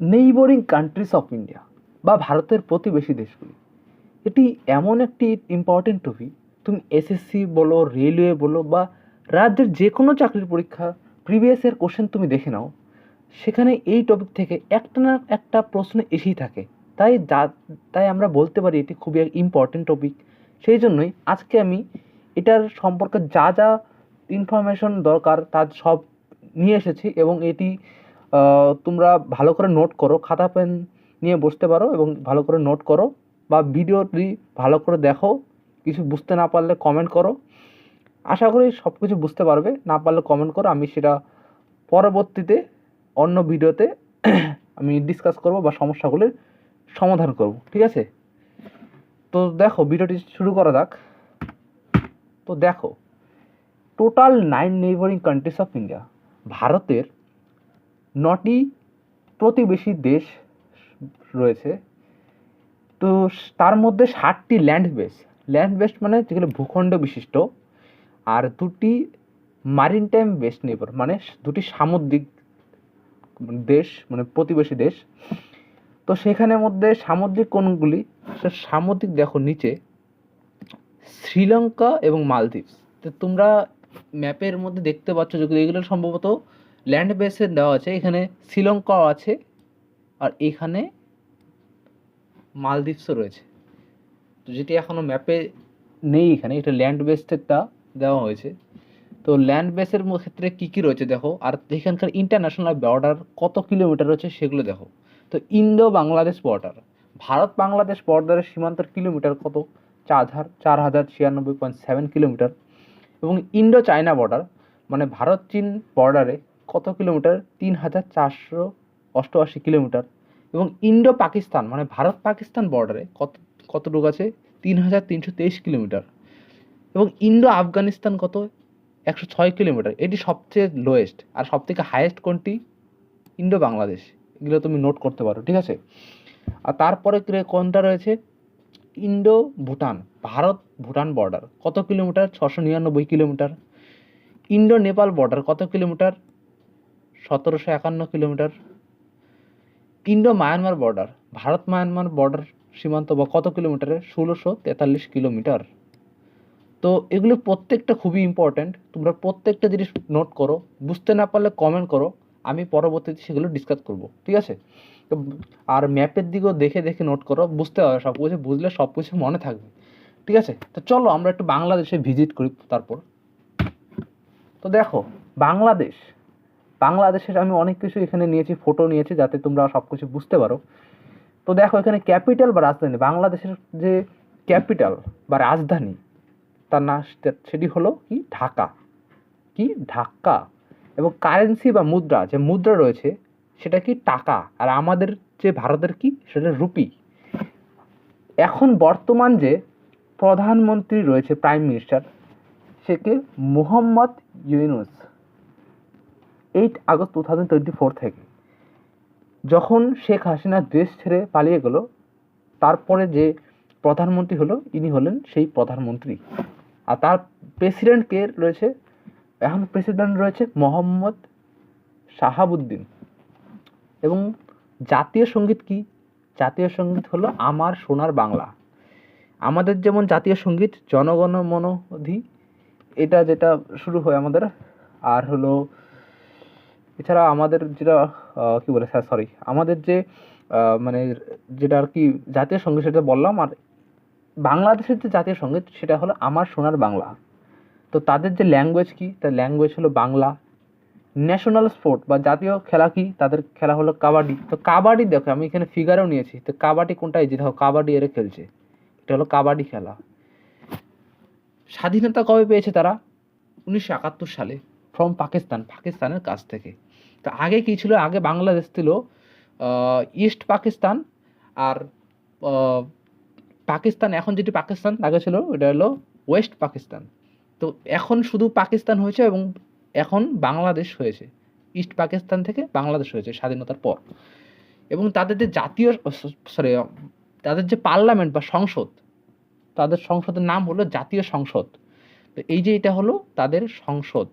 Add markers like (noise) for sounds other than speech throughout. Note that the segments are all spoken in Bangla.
নেইবরিং কান্ট্রিজ অফ ইন্ডিয়া বা ভারতের প্রতিবেশী দেশগুলি। এটি এমন একটি ইম্পর্টেন্ট টপিক তুমি এসএসসি বলো রেলওয়ে বলো বা রাজ্যের যে কোনো চাকরির পরীক্ষা প্রিভিয়াস ইয়ার কোশ্চেন তুমি দেখে নাও। সেখানে এই টপিক থেকে একটা না একটা প্রশ্ন এসেই থাকে। তাই যা, তাই আমরা বলতে পারি এটি খুবই এক ইম্পর্টেন্ট টপিক সেই জন্যই আজকে আমি এটার সম্পর্কে যা যা ইনফরমেশন দরকার তার সব নিয়ে এসেছি এবং এটি তোমরা ভালো করে নোট করো, খাতা পেন নিয়ে বসতে পারো এবং ভালো করে নোট করো বা ভিডিওটি ভালো করে দেখো। কিছু বুঝতে না পারলে কমেন্ট করো। আশা করি সব কিছু বুঝতে পারবে। না পারলে কমেন্ট করো। আমি সেটা পরবর্তীতে অন্য ভিডিওতে (coughs) আমি ডিসকাস করব বা সমস্যাগুলির সমাধান করব। ঠিক আছে? তো দেখো ভিডিওটি শুরু করা যাক। তো দেখো total nine neighbouring countries of India ভারতের নটি প্রতিবেশী দেশ রয়েছে। তো তার মধ্যে ষাটটি ল্যান্ড বেস ল্যান্ড বেস মানে যেগুলো ভূখণ্ড বিশিষ্ট। আর দুটি মারিন টাইম বেস্ট নেবার মানে দুটি সামুদ্রিক দেশ মানে প্রতিবেশী দেশ। তো সেখানের মধ্যে সামুদ্রিক কোনগুলি সামুদ্রিক দেখো নিচে, শ্রীলঙ্কা এবং মালদ্বীপ তো তোমরা ম্যাপের মধ্যে দেখতে পাচ্ছ যেগুলো এগুলো সম্ভবত ল্যান্ড বেসে দেওয়া আছে, এখানে শ্রীলঙ্কাও আছে, আর এখানে মালদ্বীপসও রয়েছে। তো যেটি এখনও ম্যাপে নেই এখানে, এটা ল্যান্ড বেসডেরটা দেওয়া হয়েছে। তো ল্যান্ড বেসের ক্ষেত্রে কী কী রয়েছে দেখো, আর এখানকার ইন্টারন্যাশনাল বর্ডার কত কিলোমিটার রয়েছে সেগুলো দেখো। তো ইন্দো বাংলাদেশ বর্ডার ভারত বাংলাদেশ বর্ডারের সীমান্তের কিলোমিটার কত? চার হাজার চার হাজার ছিয়ানব্বই পয়েন্ট সেভেন কিলোমিটার এবং ইন্ডো চায়না বর্ডার মানে ভারত চীন বর্ডারে কত কিলোমিটার? তিন হাজার চারশো অষ্টআশি কিলোমিটার। এবং ইন্ডো পাকিস্তান মানে ভারত পাকিস্তান বর্ডারে কত, কতটুকু আছে? তিন হাজার তিনশো তেইশ কিলোমিটার। এবং ইন্ডো আফগানিস্তান কত? একশো ছয় কিলোমিটার। এটি সবচেয়ে লোয়েস্ট আর সবথেকে হায়েস্ট কোনটি? ইন্ডো বাংলাদেশ এগুলো তুমি নোট করতে পারো, ঠিক আছে? আর তারপরে কোনটা রয়েছে? ইন্ডো ভুটান ভারত ভুটান বর্ডার কত কিলোমিটার? ছশো নিরানব্বই কিলোমিটার। ইন্ডো নেপাল বর্ডার কত কিলোমিটার? সতেরোশো একান্ন kilometre. Indo Myanmar border Bharat Myanmar border সীমান্ত বা কত কিলোমিটারে? ষোলোশো তেতাল্লিশ কিলোমিটার। তো এগুলো প্রত্যেকটা খুবই ইম্পর্ট্যান্ট তোমরা প্রত্যেকটা জিনিস নোট করো, বুঝতে না পারলে কমেন্ট করো, আমি পরবর্তীতে সেগুলো ডিসকাস করব, ঠিক আছে? আর ম্যাপের দিকেও দেখে দেখে নোট করো, বুঝতে হবে, সব কিছু বুঝলে সব কিছু মনে থাকবে, ঠিক আছে? তো চলো আমরা একটু বাংলাদেশে ভিজিট করি তারপর। তো দেখো, বাংলাদেশ বাংলাদেশের আমি অনেক কিছু এখানে নিয়েছি ফটো নিয়েছি যাতে তোমরা সব কিছু বুঝতে পারো। তো দেখো, এখানে ক্যাপিটাল বা রাজধানী, বাংলাদেশের যে ক্যাপিটাল বা রাজধানী, তার না সেটি হলো কি? ঢাকা। কি? ঢাকা। এবং কারেন্সি বা মুদ্রা, যে মুদ্রা রয়েছে, সেটা কি? টাকা। আর আমাদের যে ভারতের কি? সেটা রুপি। এখন বর্তমান যে প্রধানমন্ত্রী রয়েছে প্রাইম মিনিস্টার সে কে? Mohammad Yunus. Eight August two thousand twenty four থেকে। যখন শেখ হাসিনা দেশ ছেড়ে পালিয়ে গেল, তারপরে যে প্রধানমন্ত্রী হলো, ইনি হলেন সেই প্রধানমন্ত্রী। আর তার প্রেসিডেন্ট কে রয়েছে? এখন প্রেসিডেন্ট রয়েছে মোহাম্মদ শাহাবুদ্দিন। এবং জাতীয় সংগীত কি? জাতীয় সংগীত হলো আমার সোনার বাংলা। আমাদের যেমন জাতীয় সংগীত, জনগণ মন অধি এটা যেটা শুরু হয় আমাদের, আর হলো এছাড়া আমাদের যেটা কি বলে, স্যার সরি আমাদের যে মানে যেটা আর কি জাতীয় সংগীত সেটা বললাম, আর বাংলাদেশের যে জাতীয় সংগীত সেটা হলো আমার সোনার বাংলা। তো তাদের যে ল্যাঙ্গুয়েজ কি? তার ল্যাঙ্গুয়েজ হলো বাংলা। ন্যাশনাল স্পোর্ট বা জাতীয় খেলা কি? তাদের খেলা হলো কাবাডি। তো কাবাডি দেখো, আমি এখানে ফিগারও নিয়েছি। তো কাবাডি কোনটা? এই যে দেখো, কাবাডি এরা খেলছে। এটা হলো কাবাডি খেলা। স্বাধীনতা কবে পেয়েছে তারা? উনিশশো একাত্তর সালে ফ্রম পাকিস্তান পাকিস্তানের কাছ থেকে। তো আগে কি ছিল? আগে বাংলাদেশ ছিল ইস্ট পাকিস্তান আর পাকিস্তান, এখন যেটি পাকিস্তান, আগে ছিল, ওটা হলো ওয়েস্ট পাকিস্তান তো এখন শুধু পাকিস্তান হয়েছে এবং এখন বাংলাদেশ হয়েছে। ইস্ট পাকিস্তান থেকে বাংলাদেশ হয়েছে স্বাধীনতার পর। এবং তাদের যে জাতীয় সরি তাদের যে পার্লামেন্ট বা সংসদ, তাদের সংসদের নাম হলো জাতীয় সংসদ। তো এই যে এটা হলো তাদের সংসদ।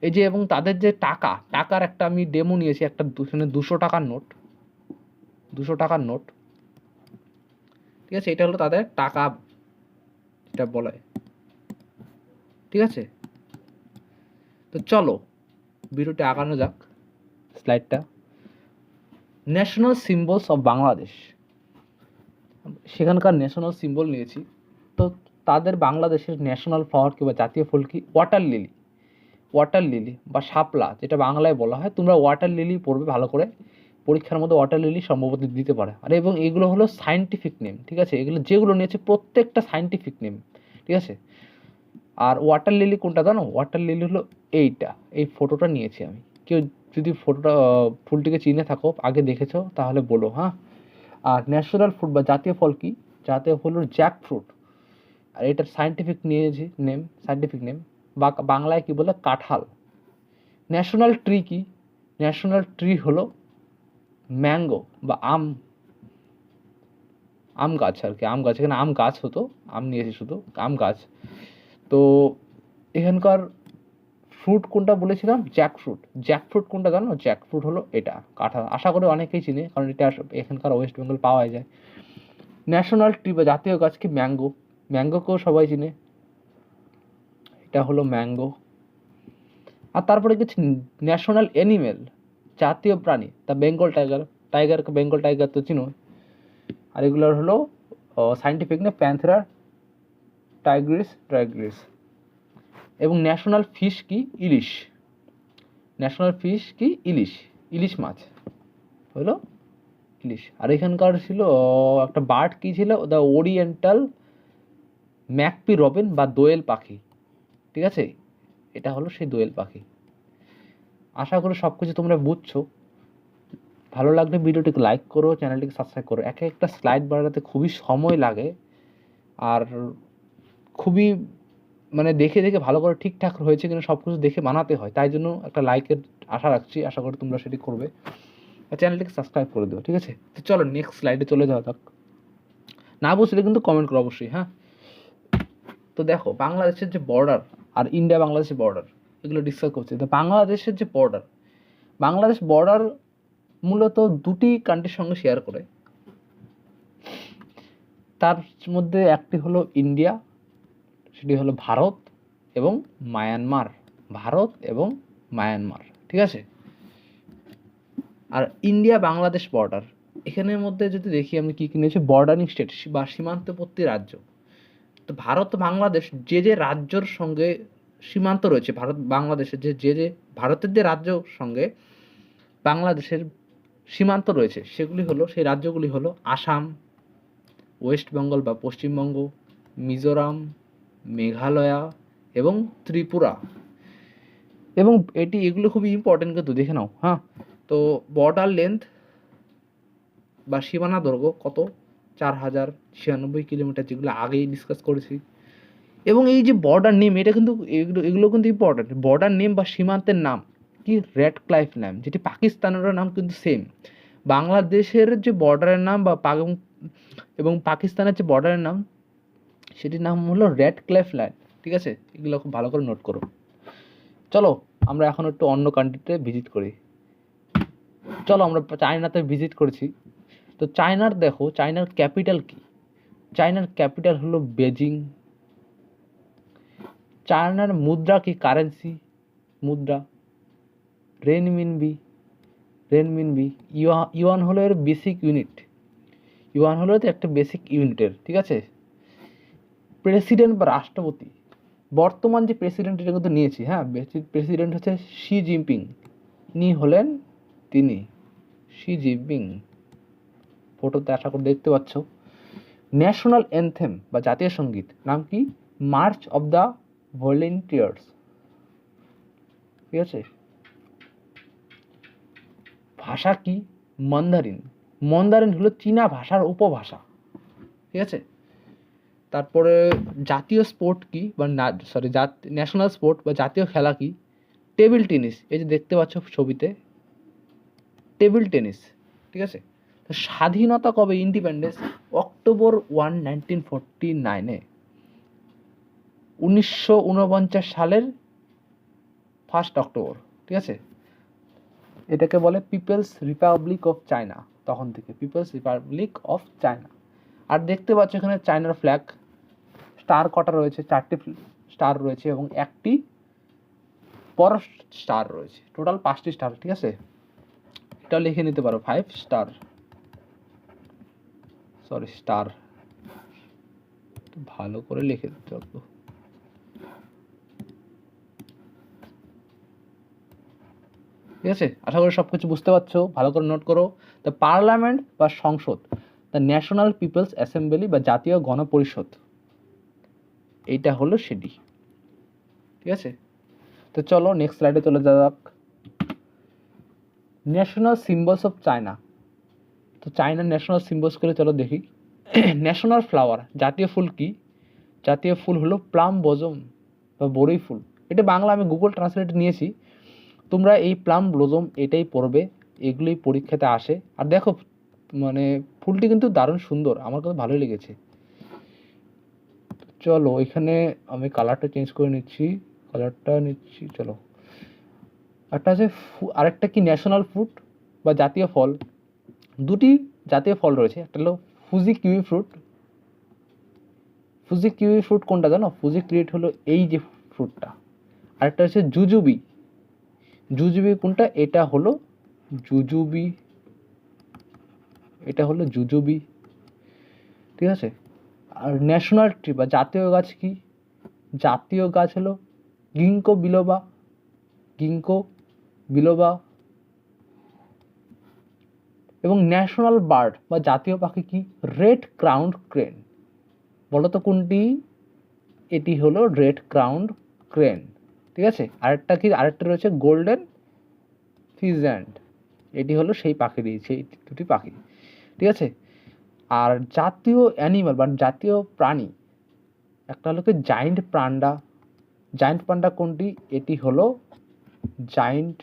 এই যে এবং তাদের যে টাকা, টাকার একটা আমি ডেমো নিয়েছি, একটা দু- দুশো টাকার নোট। দুশো টাকার নোট। ঠিক আছে? এটা হলো তাদের টাকা, এটা বলে। ঠিক আছে? তো চলো, ভিডিওটি আগানো যাক স্লাইডটা ন্যাশনাল সিম্বলস অফ বাংলাদেশ সেখানকার ন্যাশনাল সিম্বল নিয়েছি। তো তাদের বাংলাদেশের ন্যাশনাল ফ্লাওয়ার কিংবা জাতীয় ফুল কি? ওয়াটার লিলি ওয়াটার লিলি বা শাপলা, যেটা বাংলায় বলা হয়, তোমরা ওয়াটার লিলি পড়বে ভালো করে। পরীক্ষার মধ্যে ওয়াটার লিলি সম্ভবত দিতে পারে। আর, এবং এগুলো হলো সায়েন্টিফিক নেম ঠিক আছে? এগুলো যেগুলো নিয়েছে প্রত্যেকটা সায়েন্টিফিক নেম ঠিক আছে? আর ওয়াটার লিলি কোনটা জানো? ওয়াটার লিলি হলো এইটা। এই ফটোটা নিয়েছি আমি। কেউ যদি ফটোটা ফুলটিকে চিনে থাকো, আগে দেখেছ, তাহলে বলো হ্যাঁ? আর ন্যাশনাল ফ্রুট বা জাতীয় ফল কি? জাতীয় ফল হলো জ্যাক ফ্রুট আর এটার সায়েন্টিফিক নিয়েছি নেম সায়েন্টিফিক নেম বা বাংলায় কি বলে কাঁঠাল। ন্যাশনাল ট্রি কি? ন্যাশনাল ট্রি হলো ম্যাঙ্গো বা আম আম গাছ আর কি, আম গাছ। এখানে আম গাছ হতো, আম নিয়েছি শুধু আম গাছ। তো এখানকার ফ্রুট কোনটা বলেছিলাম? জ্যাক ফ্রুট জ্যাক ফ্রুট কোনটা জানো? জ্যাক ফ্রুট হলো এটা, কাঁঠাল। আশা করি অনেকেই চিনে, কারণ এটা এখানকার ওয়েস্ট বেঙ্গল পাওয়া যায়। ন্যাশনাল ট্রি বা জাতীয় গাছ কি? ম্যাঙ্গো ম্যাঙ্গোকেও সবাই চিনে। এটা হলো ম্যাঙ্গো। আর তারপরে কিছু ন্যাশনাল অ্যানিমেল, জাতীয় প্রাণী, তা Bengal tiger tiger, Bengal tiger তো চিনো আর এগুলোর হলো সাইন্টিফিক না, প্যান্থেরা টাইগ্রিস টাইগ্রিস এবং ন্যাশনাল ফিশ কি, ইলিশ। ন্যাশনাল ফিশ কি, ইলিশ ইলিশ মাছ। হলো ইলিশ। আর এখানকার ছিল একটা বার্ড কি ছিল দ্য ওরিয়েন্টাল ম্যাকপি রবিন বা দোয়েল পাখি। ঠিক আছে? এটা হলো সেই দোয়েল পাখি। আশা করি সব কিছু তোমরা বুঝছ। ভালো লাগলে ভিডিওটিকে লাইক করো, চ্যানেলটিকে সাবস্ক্রাইব করো। এক একটা স্লাইড বানাতে খুবই সময় লাগে। আর খুবই মানে দেখে দেখে ভালো করে ঠিকঠাক হয়েছে কিনা সব কিছু দেখে বানাতে হয়। তাই জন্য একটা লাইকের আশা রাখছি। আশা করি তোমরা সেটি করবে। আর চ্যানেলটিকে সাবস্ক্রাইব করে দিও, ঠিক আছে? তো চলো নেক্সট স্লাইডে চলে যাওয়া যাক। না বুঝলে কিন্তু কমেন্ট করো অবশ্যই হ্যাঁ? তো দেখো, বাংলাদেশের যে বর্ডার আর ইন্ডিয়া বাংলাদেশের বর্ডার এগুলো ডিসকাস করছি। তো বাংলাদেশের যে বর্ডার বাংলাদেশ বর্ডার মূলত দুটি কান্ট্রির সঙ্গে শেয়ার করে। তার মধ্যে একটি হলো ইন্ডিয়া সেটি হলো ভারত এবং মায়ানমার ভারত এবং মায়ানমার ঠিক আছে? আর ইন্ডিয়া বাংলাদেশ বর্ডার এখানের মধ্যে যদি দেখি আমি কি কি নিয়েছি বর্ডারিং স্টেট বা সীমান্তবর্তী রাজ্য। তো ভারত, বাংলাদেশ যে যে রাজ্যর সঙ্গে সীমান্ত রয়েছে, ভারত বাংলাদেশের যে যে যে ভারতের যে রাজ্য সঙ্গে বাংলাদেশের সীমান্ত রয়েছে, সেগুলি হলো, সেই রাজ্যগুলি হলো আসাম, ওয়েস্ট বেঙ্গল বা পশ্চিমবঙ্গ, মিজোরাম, মেঘালয়া এবং ত্রিপুরা। এবং এটি, এগুলো খুবই ইম্পর্টেন্ট কিন্তু দেখে নাও হ্যাঁ? তো বর্ডার লেন্থ বা সীমানা দৈর্ঘ্য কত? চার হাজার, ছিয়ানব্বই কিলোমিটার যেগুলো আগেই ডিসকাস করেছি। এবং এই যে বর্ডার নেম এটা কিন্তু এগুলো এগুলো কিন্তু ইম্পর্টেন্ট বর্ডার নেম বা সীমান্তের নাম, কি রেড ক্লাইফ নাম যেটি পাকিস্তানেরও নাম কিন্তু সেম বাংলাদেশের যে বর্ডারের নাম বা এবং পাকিস্তানের যে বর্ডারের নাম, সেটির নাম হলো রেড ক্লাইফ লাইন ঠিক আছে? এগুলো খুব ভালো করে নোট করো। চলো, আমরা এখন একটু অন্য কান্ট্রিতে ভিজিট করি। চলো, আমরা চায়নাতে ভিজিট করেছি। তো চায়নার দেখো, চায়নার ক্যাপিটাল কি? চায়নার ক্যাপিটাল হলো বেজিং। চায়নার মুদ্রা কি কারেন্সি? মুদ্রা। রেনমিনবি রেনমিনবি। ইউয়া ইউয়ান হলো এর বেসিক ইউনিট ইউয়ান হলো একটা বেসিক ইউনিটের ঠিক আছে? প্রেসিডেন্ট বা রাষ্ট্রপতি। বর্তমান যে প্রেসিডেন্ট এটা কিন্তু নিয়েছি হ্যাঁ? প্রেসিডেন্ট হচ্ছে শি জিনপিং ইনি হলেন তিনি শি জিনপিং ফটোতে আশা করে দেখতে পাচ্ছ। ন্যাশনাল অ্যানথেম বা জাতীয় সংগীত, নাম কি? মার্চ অফ দ্য ভলেন্টিয়ার্স ঠিক আছে? ভাষা কি? মন্দারিন মন্দারিন হলো চীনা ভাষার উপভাষা। ঠিক আছে? তারপরে জাতীয় স্পোর্ট কি? বা না সরি ন্যাশনাল স্পোর্ট বা জাতীয় খেলা কি? টেবিল টেনিস এই যে দেখতে পাচ্ছ ছবিতে। টেবিল টেনিস ঠিক আছে? স্বাধীনতা কবে? Independence October one nineteen forty নাইনে উনিশশো উনপঞ্চাশ সালের ফার্স্ট অক্টোবর ঠিক আছে? এটাকে বলে পিপলস রিপাবলিক অফ চায়না তখন থেকে পিপলস রিপাবলিক অফ চায়না আর দেখতে পাচ্ছ এখানে চায়নার ফ্ল্যাগ স্টার কটা রয়েছে? চারটি স্টার রয়েছে এবং একটি পর স্টার রয়েছে। টোটাল পাঁচটি স্টার ঠিক আছে? এটা লিখে নিতে পারো ফাইভ স্টার সরি স্টার ভালো করে লিখে দিতে হবে। ঠিক আছে? আশা করি সব কিছু বুঝতে পারছ। ভালো করে নোট করো। দ্য পার্লামেন্ট বা সংসদ দ্য ন্যাশনাল পিপলস অ্যাসেম্বলি বা জাতীয় গণপরিষদ, এইটা হলো সেটি। ঠিক আছে? তো চলো নেক্সট স্লাইডে চলে যাওয়া যাক। ন্যাশনাল সিম্বলস অফ চায়না তো চায়নার ন্যাশনাল সিম্বলস করে চলো দেখি। (clears throat) ন্যাশনাল ফ্লাওয়ার জাতীয় ফুল কি? জাতীয় ফুল হলো প্লাম, বজম বা বড়ই ফুল। এটা বাংলা আমি গুগল ট্রান্সলেট নিয়েছি। তোমরা এই প্লাম ব্লোজম এটাই পড়বে এগুলোই পরীক্ষাতে আসে। আর দেখো মানে ফুলটি কিন্তু দারুণ সুন্দর, আমার কাছে ভালোই লেগেছে। চলো, এখানে আমি কালারটা চেঞ্জ করে নিচ্ছি কালারটা নিচ্ছি, চলো। একটা আছে আরেকটা কি ন্যাশনাল ফ্রুট বা জাতীয় ফল? দুটি জাতীয় ফল রয়েছে। একটা হলো Fuji kiwi fruit Fuji kiwi fruit কোনটা জানো? ফুজি ক্রিয়েট হলো এই যে ফ্রুটটা আরেকটা হচ্ছে জুজুবি জুজুবি কোনটা? এটা হলো জুজুবি এটা হলো জুজুবি ঠিক আছে? আর ন্যাশনাল ট্রি বা জাতীয় গাছ কি? জাতীয় গাছ হলো গিঙ্কো বিলোবা গিঙ্কো বিলোবা এবং ন্যাশনাল বার্ড বা জাতীয় পাখি কি? রেড ক্রাউন্ড ক্রেন বলো তো কোনটি? এটি হলো রেড ক্রাউন্ড ক্রেন ঠিক আছে? আরেকটা কি? আরেকটা রয়েছে গোল্ডেন ফিজেন্ট এটি হলো সেই পাখিরই সেই দুটি পাখি। ঠিক আছে? আর জাতীয় অ্যানিমাল বা জাতীয় প্রাণী, একটা হলো কি? জায়েন্ট পান্ডা জায়েন্ট পান্ডা কোনটি? এটি হলো জায়েন্ট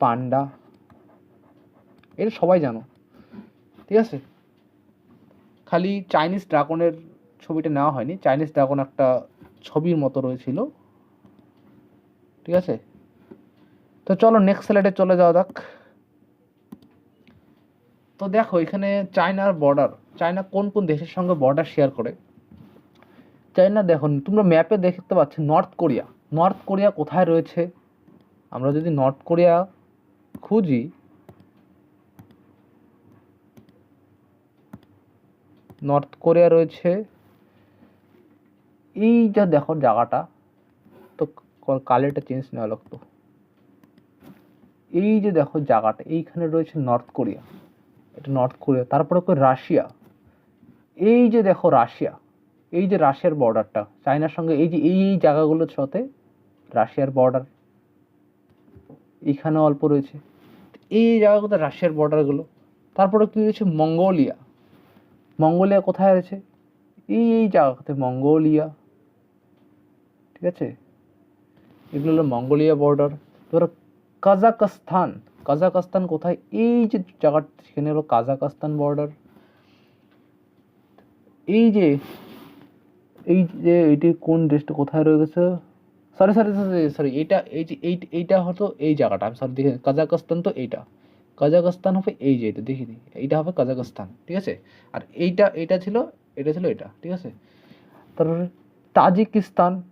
পান্ডা এটা সবাই জানো, ঠিক আছে? খালি চাইনিজ ড্রাগনের ছবিটা নেওয়া হয়নি চাইনিজ ড্রাগন একটা ছবির মতো রয়েছিল, ঠিক আছে? তো চলো নেক্সট স্লাইডে চলে যাওয়া যাক। তো দেখো, এখানে চায়নার বর্ডার চায়না কোন কোন দেশের সঙ্গে বর্ডার শেয়ার করে? চায়না দেখো, তোমরা ম্যাপে দেখতে পাচ্ছ নর্থ কোরিয়া নর্থ কোরিয়া কোথায় রয়েছে? আমরা যদি নর্থ কোরিয়া খুঁজি। নর্থ কোরিয়া রয়েছে। এই যা দেখো জায়গাটা, তো কালারটা চেঞ্জ নেওয়া লাগতো এই যে দেখো জায়গাটা, এইখানে রয়েছে নর্থ কোরিয়া এটা নর্থ কোরিয়া তারপরে রাশিয়া এই যে দেখো রাশিয়া এই যে রাশিয়ার বর্ডারটা চায়নার সঙ্গে এই যে, এই এই জায়গাগুলোর সাথে রাশিয়ার বর্ডার এখানে অল্প রয়েছে। এই জায়গাগুলো রাশিয়ার বর্ডারগুলো তারপরে কি রয়েছে? মঙ্গোলিয়া। মঙ্গোলিয়া কোথায় আছে এই এই জায়গাতে মঙ্গোলিয়া। ঠিক আছে? এগুলো হলো মঙ্গোলিয়া বর্ডার ধরো কাজাকস্তান কাজাকস্তান কোথায়? এই যে জায়গাটা সেখানে হলো কাজাকস্তান বর্ডার এই যে এই যে, এটি কোন দেশটা কোথায় রয়ে গেছে সরি সরি সরি সরি এইটা এই যে এই এইটা হতো এই জায়গাটা। আমি সরি দেখে কাজাকস্তান তো এইটা। কাজাকস্তান হবে এই যে এটা দেখি দেখিনি। এইটা হবে কাজাকস্তান ঠিক আছে? আর এইটা এইটা ছিল, এটা ছিল এটা, ঠিক আছে? তারপরে তাজিকিস্তান।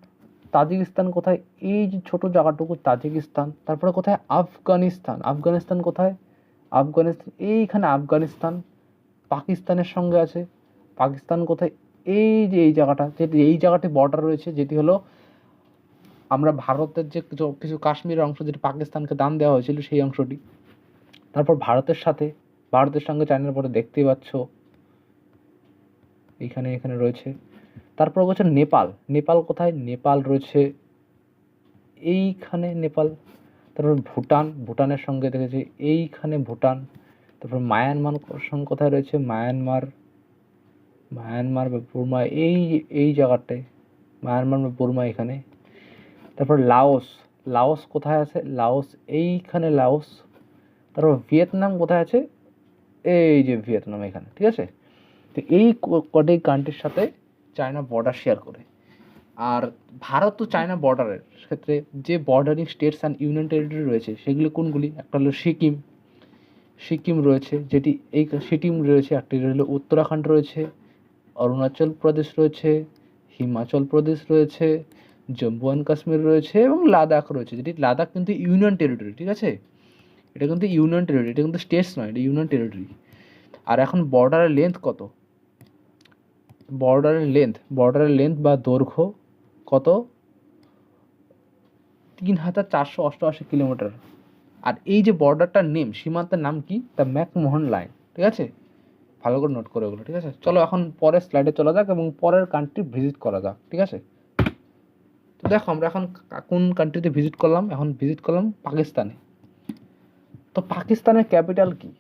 তাজিকিস্তান কোথায়? এই যে ছোটো জায়গাটুকু, তাজিকিস্তান। তারপরে কোথায়? আফগানিস্তান। আফগানিস্তান কোথায়? আফগানিস্তান, এইখানে আফগানিস্তান। পাকিস্তানের সঙ্গে আছে। পাকিস্তান কোথায়? এই যে, এই জায়গাটা, যেটি, এই জায়গাটি বর্ডার রয়েছে, যেটি হলো আমরা ভারতের যে কিছু কিছু কাশ্মীরের অংশ, যেটি পাকিস্তানকে দান দেওয়া হয়েছিল, সেই অংশটি। তারপর ভারতের সাথে, ভারতের সঙ্গে চায়নার পরে দেখতেই পাচ্ছ এইখানে এখানে রয়েছে। তারপর রয়েছে নেপাল। নেপাল কোথায়? নেপাল রয়েছে এইখানে নেপাল। তারপর ভুটান। ভুটানের সঙ্গে দেখেছি, এইখানে ভুটান। তারপর মায়ানমার সঙ্গে কোথায় রয়েছে? মায়ানমার মায়ানমার বা বুর্মা এই এই জায়গাটায়। মায়ানমার বা বুর্মা এখানে। তারপর লাওস লাওস কোথায় আছে? লাওস, এইখানে লাওস। তারপর ভিয়েতনাম কোথায় আছে? এই যে ভিয়েতনাম এখানে, ঠিক আছে? তো এই কটি কান্ট্রির সাথে চায়না বর্ডার শেয়ার করে। আর ভারত ও চায়না বর্ডারের ক্ষেত্রে যে bordering states and union territory রয়েছে, সেগুলি কোনগুলি? একটা হলো সিকিম। সিকিম রয়েছে, যেটি এই সিকিম রয়েছে, একটি হলো উত্তরাখণ্ড রয়েছে, অরুণাচল প্রদেশ রয়েছে, হিমাচল প্রদেশ রয়েছে জম্মু অ্যান্ড কাশ্মীর রয়েছে এবং লাদাখ রয়েছে। যেটি লাদাখ কিন্তু ইউনিয়ন টেরিটরি ঠিক আছে? এটা কিন্তু ইউনিয়ন টেরিটরি এটা কিন্তু স্টেটস নয়, এটা ইউনিয়ন টেরিটরি আর এখন বর্ডারের লেন্থ কত? বর্ডারের লেন্থ বর্ডারের লেন্থ বা দৈর্ঘ্য কত? তিন হাজার চারশো অষ্টআশি কিলোমিটার। আর এই যে বর্ডারটার নেম সীমান্তের নাম কি? দ্য ম্যাকমোহন লাইন ঠিক আছে? ভালো করে নোট করে ওগুলো, ঠিক আছে? চলো এখন পরের স্লাইডে চলা যাক এবং পরের কান্ট্রি ভিজিট করা যাক, ঠিক আছে? দেখো আমরা এখন কোন কান্ট্রিতে ভিজিট করলাম? এখন ভিজিট করলাম পাকিস্তানে। তো পাকিস্তানের ক্যাপিটাল কি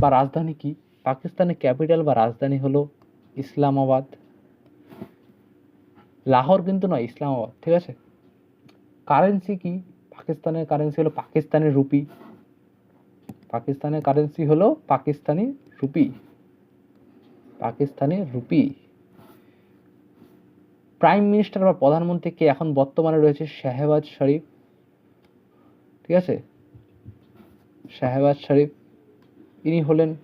বা রাজধানী কি? পাকিস্তানের ক্যাপিটাল বা রাজধানী হলো ইসলামাবাদ। লাহোর কিন্তু নয়, ইসলামাবাদ, ঠিক আছে? কারেন্সি কি? পাকিস্তানের কারেন্সি হলো পাকিস্তানের রুপি। পাকিস্তানের কারেন্সি হলো Pakistani rupee. Pakistani rupee. Prime minister বা প্রধানমন্ত্রী কে এখন বর্তমানে রয়েছে শাহবাজ শরীফ। ঠিক আছে? শাহবাজ শরীফ। ইনি হলেন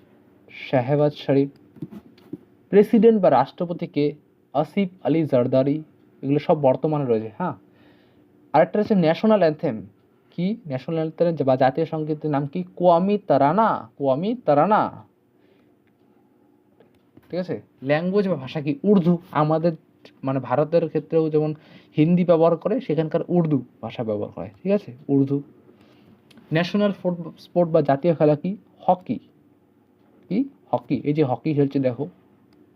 শাহবাজ শরীফ। প্রেসিডেন্ট বা রাষ্ট্রপতিকে আসিফ আলী জারদারি, এগুলো সব বর্তমানে রয়েছে হ্যাঁ? আরেকটা হচ্ছে ন্যাশনাল অ্যান্থেম কি? ন্যাশনাল অ্যান্থেম বা জাতীয় সঙ্গীতের নাম কি? কোয়ামি তারানা কোয়ামি তারানা। ঠিক আছে? ল্যাঙ্গুয়েজ বা ভাষা কি? উর্দু। আমাদের মানে ভারতের ক্ষেত্রেও যেমন হিন্দি ব্যবহার করে, সেখানকার উর্দু ভাষা ব্যবহার করে, ঠিক আছে? উর্দু। ন্যাশনাল স্পোর্ট বা জাতীয় খেলা কি? হকি। কি? হকি। এই যে হকি খেলছে, দেখো,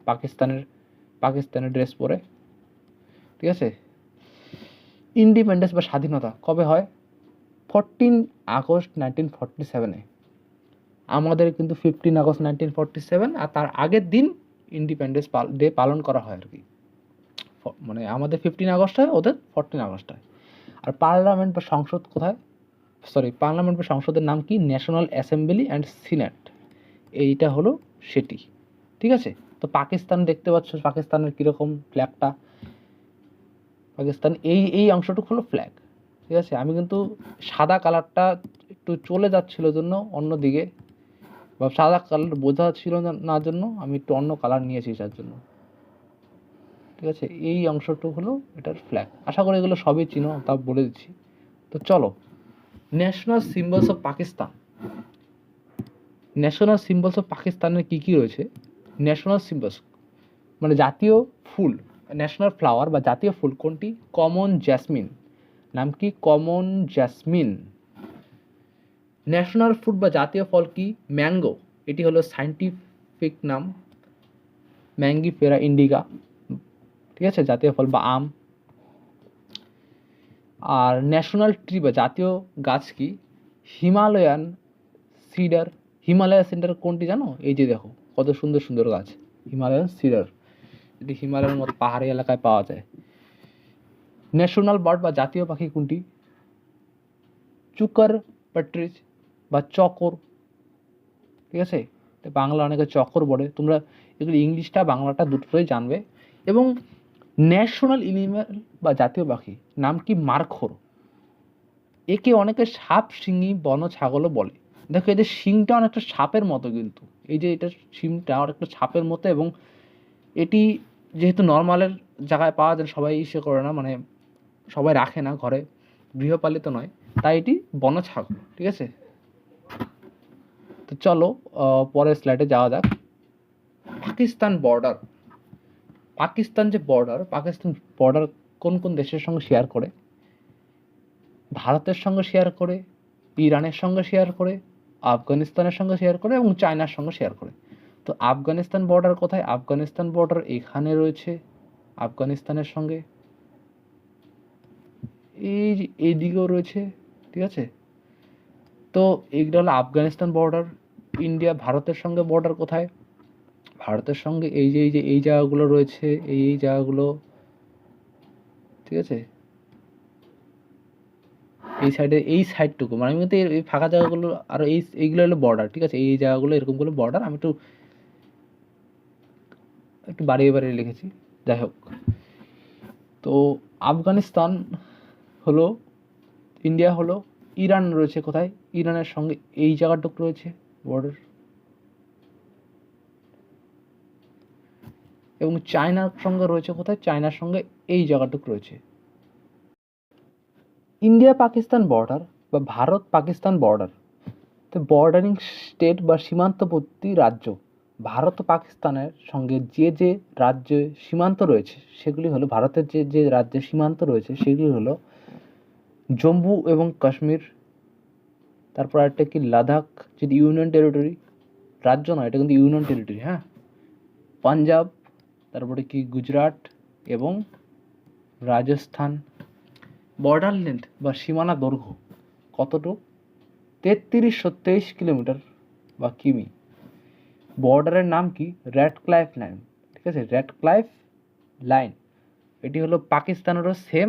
পাকিস্তানের পাকিস্তানের ড্রেস পরে, ঠিক আছে? ইন্ডিপেন্ডেন্স বা স্বাধীনতা কবে হয়? ফোরটিন আগস্ট নাইনটিন ফর্টি সেভেনে আমাদের কিন্তু fifteen August nineteen forty seven আর তার আগের দিন ইন্ডিপেন্ডেন্স ডে পালন করা হয় আর কি। মানে আমাদের ফিফটিন আগস্ট হয় ওদের ফোরটিন আগস্ট হয় আর পার্লামেন্ট বা সংসদ কোথায়? সরি পার্লামেন্ট বা সংসদের নাম কি? ন্যাশনাল অ্যাসেম্বলি অ্যান্ড সিনেট এইটা হলো সেটি। ঠিক আছে? তো পাকিস্তান দেখতে পাচ্ছ, পাকিস্তানের কীরকম ফ্ল্যাগটা পাকিস্তান, এই এই অংশটুকু হলো ফ্ল্যাগ ঠিক আছে? আমি কিন্তু সাদা কালারটা একটু চলে যাচ্ছিল জন্য অন্য দিকে, বা সাদা কালার বোঝা ছিল না জন্য আমি একটু অন্য কালার নিয়েছি তার জন্য। ঠিক আছে? এই অংশটুকু হলো এটার ফ্ল্যাগ আশা করি এগুলো সবই চিনো, তা বলে দিচ্ছি। তো চলো national symbols of Pakistan national symbols of পাকিস্তানের কী কী রয়েছে? ন্যাশনাল সিম্বলস মানে জাতীয় ফুল ন্যাশনাল ফ্লাওয়ার বা জাতীয় ফুল কোনটি? কমন জ্যাসমিন নাম কি? কমন জ্যাসমিন ন্যাশনাল ফুড বা জাতীয় ফল কি? ম্যাঙ্গো এটি হলো সাইন্টিফিক নাম। ম্যাঙ্গি ফেরা ইন্ডিকা ঠিক আছে? জাতীয় ফল বা আম। আর ন্যাশনাল ট্রি বা জাতীয় গাছ কি? হিমালয়ান সিডার হিমালয়ান সিডার কোনটি জানো? এই যে দেখো, কত সুন্দর সুন্দর গাছ। হিমালয়ান সিডার এটি হিমালয়ের মতো পাহাড়ি এলাকায় পাওয়া যায়। ন্যাশনাল বার্ড বা জাতীয় পাখি কোনটি? চুকার প্যাট্রিজ বা চকর। ঠিক আছে? বাংলা অনেকে চকর বলে। তোমরা এগুলো ইংলিশটা, বাংলাটা দুটোই জানবে। এবং ন্যাশনাল এনিম্যাল বা জাতীয় পাখি, নাম কি মারখোর? একে অনেকে সাপ, শিঙি, বন ছাগলও বলে। দেখো এদের শিংটা অনেকটা সাপের মতো কিন্তু। এই যে এটা শিংটা অনেকটা সাপের মতো এবং এটি যেহেতু নর্মালের জায়গায় পাওয়া যায়, সবাই ইসে করে না মানে সবাই রাখে না ঘরে, গৃহপালিত নয়। তাই এটি বন ছাগল, ঠিক আছে? তো চলো পরের স্লাইডে যাওয়া যাক। পাকিস্তান বর্ডার পাকিস্তান যে বর্ডার পাকিস্তান বর্ডার কোন কোন দেশের সঙ্গে শেয়ার করে? ভারতের সঙ্গে শেয়ার করে, ইরানের সঙ্গে শেয়ার করে, আফগানিস্তানের সঙ্গে শেয়ার করে এবং চায়নার সঙ্গে শেয়ার করে। তো আফগানিস্তান বর্ডার কোথায়? আফগানিস্তান বর্ডার এখানে রয়েছে, আফগানিস্তানের সঙ্গে। এই যে এইদিকেও রয়েছে, ঠিক আছে? তো এইগুলো হলো আফগানিস্তান বর্ডার ইন্ডিয়া ভারতের সঙ্গে বর্ডার কোথায়? ভারতের সঙ্গে এই যে এই যে, এই জায়গাগুলো রয়েছে, এই এই জায়গাগুলো, ঠিক আছে? এই সাইডে এই সাইডটুকু মানে আমি কিন্তু এই- ফাঁকা জায়গাগুলো, আর এই, এইগুলো হলো বর্ডার ঠিক আছে? এই জায়গাগুলো এরকমগুলো বর্ডার আমি একটু একটু বাড়িয়ে বাড়িয়ে লিখেছি, যাই হোক। তো আফগানিস্তান হলো, ইন্ডিয়া হলো, ইরান রয়েছে কোথায়? ইরানের সঙ্গে এই জায়গাটুকু রয়েছে বর্ডার এবং চায়নার সঙ্গে রয়েছে কোথায়? চায়নার সঙ্গে এই জায়গাটুকু রয়েছে। ইন্ডিয়া পাকিস্তান বর্ডার বা ভারত পাকিস্তান বর্ডার তো বর্ডারিং স্টেট বা সীমান্তবর্তী রাজ্য ভারত ও পাকিস্তানের সঙ্গে যে যে রাজ্যে সীমান্ত রয়েছে, সেগুলি হলো ভারতের যে যে রাজ্যে সীমান্ত রয়েছে, সেগুলি হলো জম্মু এবং কাশ্মীর। তারপর একটা কি? লাদাখ, যদি ইউনিয়ন টেরিটরি রাজ্য নয়, এটা কিন্তু ইউনিয়ন টেরিটরি হ্যাঁ? পাঞ্জাব তারপরে কি গুজরাট এবং রাজস্থান? বর্ডার লেন্থ বা সীমানা দৈর্ঘ্য কতটুক? তেত্রিশশো তেইশ কিলোমিটার বা কিমি। বর্ডারের নাম কি? রেড ক্লাইফ লাইন ঠিক আছে? রেড ক্লাইফ লাইন এটি হলো পাকিস্তানেরও সেম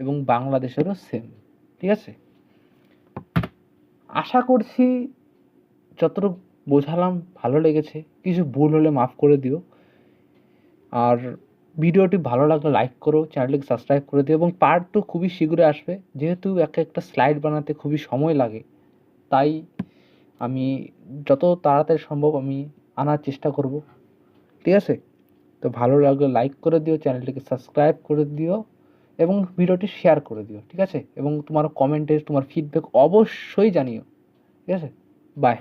এবং বাংলাদেশেরও সেম ঠিক আছে? আশা করছি যতটুকু বোঝালাম ভালো লেগেছে, কিছু ভুল হলে মাফ করে দিও। আর ভিডিওটি ভালো লাগলে লাইক করো, চ্যানেলটিকে সাবস্ক্রাইব করে দিও এবং পার্ট টু খুবই শীঘ্রই আসবে। যেহেতু এক একটা স্লাইড বানাতে খুবই সময় লাগে, তাই আমি যত তাড়াতাড়ি সম্ভব আমি আনার চেষ্টা করব। ঠিক আছে? তো ভালো লাগলে লাইক করে দিও, চ্যানেলটিকে সাবস্ক্রাইব করে দিও এবং ভিডিওটি শেয়ার করে দিও, ঠিক আছে? এবং তোমার কমেন্টে তোমার ফিডব্যাক অবশ্যই জানিও, ঠিক আছে? বাই